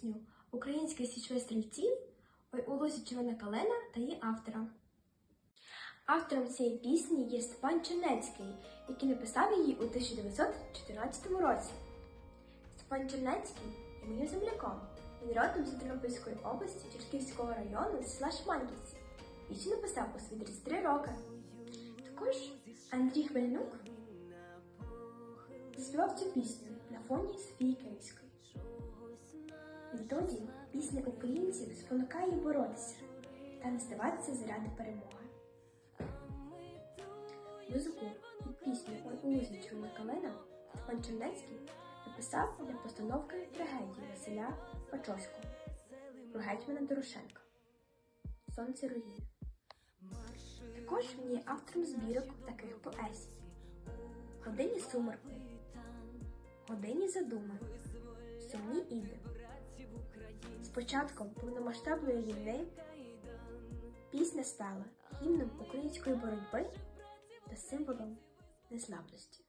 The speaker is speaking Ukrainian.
пісню українських січових стрільців у лозі червона калина та її автора. Автором цієї пісні є Степан Чернецький, який написав її у 1914 році. Степан Чернецький є моїм земляком. Він родом з Тернопільської області Черківського району з села Шманківці. Пісню написав у свої 33 роки. Також Андрій Хмельнук заспівав цю пісню на фоні Софії Київської. Відтоді пісня українців спонукає боротися та не здаватися заради перемоги. Музику під пісню «Ой чорна калина» Степан Чернецький написав для постановки трагедії Василя Пачовського про гетьмана Дорошенка Сонце руїни. Також він є автором збірок таких поезій Годині сумерку, Годині задуми, Сумні іди. З початком повномасштабної війни пісня стала гімном української боротьби та символом незламності.